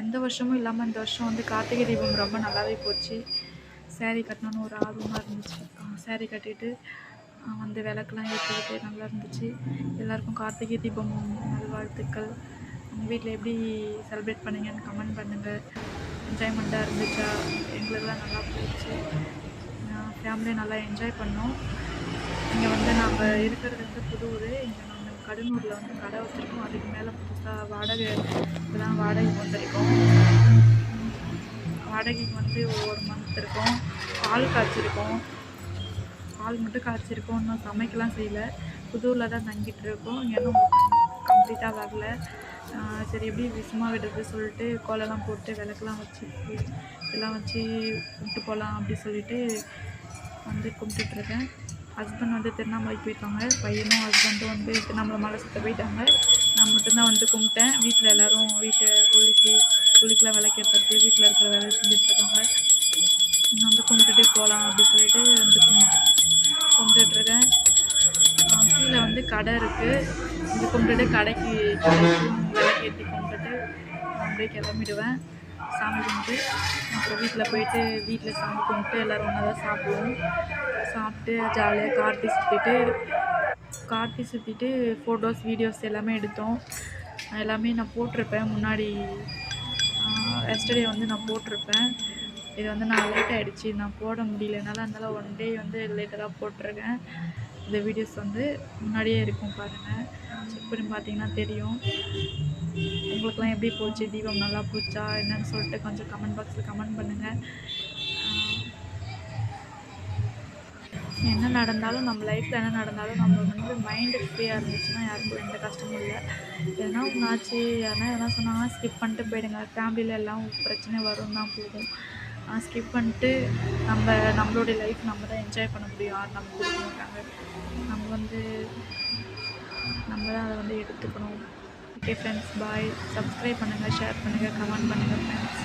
எந்த வருஷமும் இல்லாமல் இந்த வருஷம் வந்து கார்த்திகை தீபம் ரொம்ப நல்லாவே போச்சு. சேரீ கட்டணும்னு ஒரு ஆர்வமாக இருந்துச்சு. சேரீ கட்டிட்டு வந்து விளக்கெலாம் ஏற்றிக்கிட்டு நல்லா இருந்துச்சு. எல்லாருக்கும் கார்த்திகை தீபம் நல்வாழ்த்துக்கள். உங்கள் வீட்டில் எப்படி செலிப்ரேட் பண்ணீங்கன்னு கமெண்ட் பண்ணுங்கள் என்ஜாய்மெண்ட்டாக இருந்துச்சா? எங்களுக்கெல்லாம் நல்லா போயிடுச்சு ஃபேமிலியை நல்லா என்ஜாய் பண்ணோம். இங்கே வந்து நாங்கள் இருக்கிறது வந்து புது ஊர் இங்கே கடலூரில் வந்து கடை வச்சுருக்கோம். அதுக்கு மேலே புதுசாக வாடகை இதெல்லாம் வாடகைக்கு வந்திருக்கோம். வாடகைக்கு வந்து ஒவ்வொரு மந்த் இருக்கோம். பால் காய்ச்சிருக்கோம். பால் மட்டும் காய்ச்சிருக்கோம். இன்னும் சமைக்கலாம் செய்யல. புதூரில் தான் தங்கிட்டு இருக்கோம். இன்னும் கம்ப்ளீட்டாக வரல. சரி எப்படி விசுமா விடுறது சொல்லிட்டு கோலம்லாம் போட்டு விளக்கெல்லாம் வச்சு இதெல்லாம் வச்சு விட்டு போகலாம் அப்படி சொல்லிட்டு வந்து கும்பிட்டுட்ருக்கேன் ஹஸ்பண்ட் வந்து திருவண்ணாமலைக்கு போயிருக்காங்க பையனும் ஹஸ்பண்டும் வந்து திருவண்ணாமலை மலை சுற்ற போயிட்டாங்க. நான் மட்டும்தான் வந்து கும்பிட்டேன். வீட்டில் எல்லோரும் வீட்டை குளிச்சு குளிக்கலாம் விளக்கேற்றுறது வீட்டில் இருக்கிற வேலை செஞ்சுட்ருக்காங்க நான் வந்து கும்பிட்டுட்டு போகலாம் அப்படின்னு சொல்லிட்டு வந்து கும்பிட்டுட்ருக்கேன் கீழே வந்து கடை இருக்குது இது கும்பிட்டுட்டு கடைக்கு விளக்கேற்றி கும்பிட்டுட்டு அப்படியே கிளம்பிடுவேன். சாமி கும்பிட்டு அப்புறம் வீட்டில் போயிட்டு வீட்டில் சாமி கும்பிட்டு எல்லோரும் ஒன்றா தான் சாப்பிடுவோம். சாப்பிட்டு ஜாலியாக கார்த்தி சுற்றிட்டு கார்த்தி சுற்றிட்டு ஃபோட்டோஸ் வீடியோஸ் எல்லாமே எடுத்தோம். எல்லாமே நான் போட்டிருப்பேன். முன்னாடி எஸ்டர்டே வந்து நான் போட்டிருப்பேன். இது வந்து நான் லேட் நான் போட முடியலனால அதனால் ஒன் டே வந்து லேட்டராக போட்டிருக்கேன். இந்த வீடியோஸ் வந்து முன்னாடியே இருக்கும் பாருங்கள் செக் பண்ணி பார்த்தீங்கன்னா தெரியும். உங்களுக்குலாம் எப்படி போச்சு? தீபம் நல்லா போச்சா? என்னன்னு சொல்லிட்டு கொஞ்சம் கமெண்ட் பாக்ஸில் கமெண்ட் பண்ணுங்கள் என்ன நடந்தாலும் நம்ம லைஃப்பில் என்ன நடந்தாலும் நம்ம வந்து மைண்டு ஃப்ரீயாக இருந்துச்சுன்னா யாருக்கும் எந்த கஷ்டமும் இல்லை. எதனா ஒன்றாச்சு யாருன்னா எதனா சொன்னாங்கன்னா ஸ்கிப் பண்ணிட்டு போயிடுங்க. ஃபேமிலியில் எல்லாம் பிரச்சனை வரும் தான் போகும். ஸ்கிப் பண்ணிட்டு நம்ம நம்மளுடைய லைஃப் நம்ம தான் என்ஜாய் பண்ண முடியும். யார் நம்ம கொடுக்க மாட்டாங்க நம்ம வந்து நம்ம தான் அதை வந்து எடுத்துக்கணும். ஓகே ஃப்ரெண்ட்ஸ் பாய் சப்ஸ்கிரைப் பண்ணுங்கள் ஷேர் பண்ணுங்கள் கமெண்ட் பண்ணுங்கள் ஃப்ரெண்ட்ஸ்